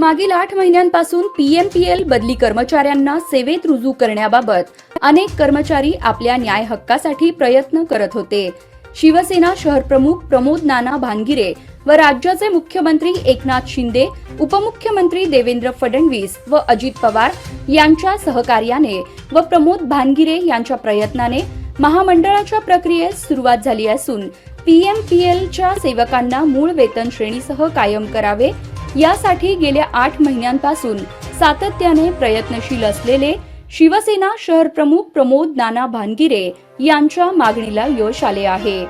मागील आठ महिन्यांपासून पीएमपीएल बदली कर्मचाऱ्यांना सेवेत रुजू करण्याबाबत अनेक कर्मचारी आपल्या न्याय हक्कासाठी प्रयत्न करत होते. शिवसेना शहर प्रमुख प्रमोद नाना भानगिरे व राज्याचे मुख्यमंत्री एकनाथ शिंदे उपमुख्यमंत्री देवेंद्र फडणवीस व अजित पवार यांच्या सहकार्याने व प्रमोद भानगिरे यांच्या प्रयत्नाने महामंडळाच्या प्रक्रियेस सुरुवात झाली असून पीएमपीएलच्या सेवकांना मूळ वेतन श्रेणीसह कायम करावे यासाठी गेल्या आठ महिन्यांपासून सातत्याने प्रयत्नशील असलेले शिवसेना शहर प्रमुख प्रमोद नाना भानगिरे यांच्या मागणीला यश आले आहे.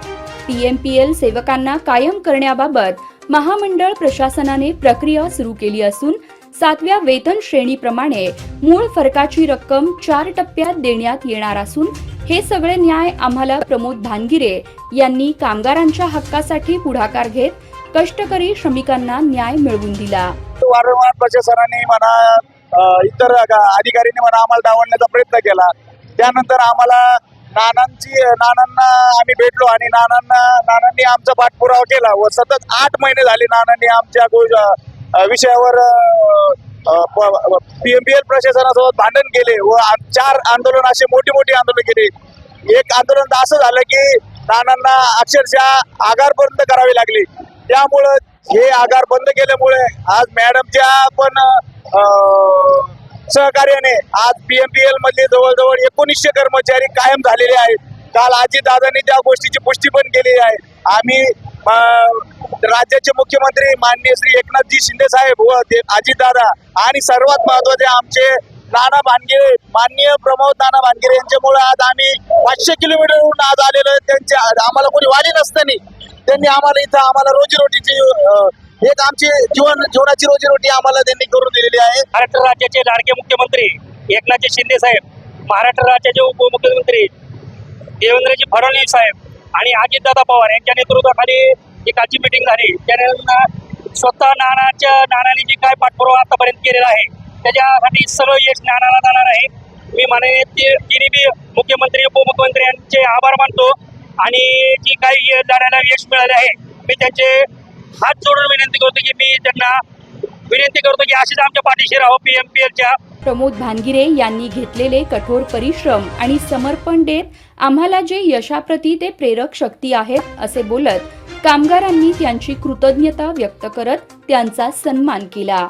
पीएमपीएल सेवकांना कायम करण्याबाबत महामंडळ प्रशासनाने प्रक्रिया सुरू केली असून सातव्या वेतन श्रेणीप्रमाणे मूळ फरकाची रक्कम चार टप्प्यात देण्यात येणार असून हे सगळे न्याय आम्हाला प्रमोद भानगिरे यांनी कामगारांच्या हक्कासाठी पुढाकार घेत कष्टकरी श्रमिकांना न्याय मिळवून दिला. वारंवार प्रशासनाने म्हणा इतर गा- अधिकाऱ्यांनी म्हणा आम्हाला डावडण्याचा प्रयत्न केला. त्यानंतर आम्हाला नानांची नानांना आम्ही भेटलो आणि नानांना नानांनी आमचा पाठपुरावा केला व सतत आठ महिने झाले नानांनी आमच्या विषयावर पीएमपीएल प्रशासनासोबत भांडण केले व चार आंदोलन असे मोठी मोठी आंदोलन केली. एक आंदोलन असं झालं की नानांना अक्षरशः आगार बंद करावी लागली. त्यामुळं हे आगार बंद केल्यामुळे आज मॅडमच्या पण सहकार्याने आज पीएमपीएल मधले जवळजवळ एकोणीसशे कर्मचारी कायम झालेले आहेत. काल आजी दादांनी त्या गोष्टीची पुष्टी पण केली आहे. आम्ही राज्याचे मुख्यमंत्री माननीय श्री एकनाथजी शिंदे साहेब व अजितदादा आणि सर्वात महत्त्वाचे आमचे नाना भानगिरे माननीय प्रमोद नाना भानगिरे यांच्यामुळे आज आम्ही पाचशे किलोमीटरहून आज आलेलो आहे. त्यांचे आम्हाला कोणी वाली नसतानी त्यांनी आम्हाला इथं आम्हाला रोजीरोटीची एक आमची जीवन जीवनाची रोजीरोटी आम्हाला त्यांनी करून दिलेली आहे. महाराष्ट्र राज्याचे लाडके मुख्यमंत्री एकनाथजी शिंदे साहेब महाराष्ट्र राज्याचे उपमुख्यमंत्री देवेंद्रजी फडणवीस साहेब आणि अजितदादा पवार यांच्या नेतृत्वाखाली एक आजची मिटिंग झाली. त्यांना स्वतः नानाच्या नानाने जे काय पाठपुरावा आतापर्यंत केलेला आहे त्याच्यासाठी सर्व यश ज्ञानाला जाणार आहे. मी माननीय ते तिन्ही बी मुख्यमंत्री उपमुख्यमंत्री यांचे आभार मानतो. आणि जी काही जाण्याला यश मिळाले आहे मी त्यांचे हात जोडून विनंती करतो की मी त्यांना विनंती करतो की अशीच आमच्या पाठीशी राहो पी एम पी एलच्या. प्रमोद भानगिरे यांनी घेतलेले कठोर परिश्रम आणि समर्पण देत आम्हाला जे यशाप्रती ते प्रेरक शक्ती आहेत असे बोलत कामगारांनी त्यांची कृतज्ञता व्यक्त करत त्यांचा सन्मान केला.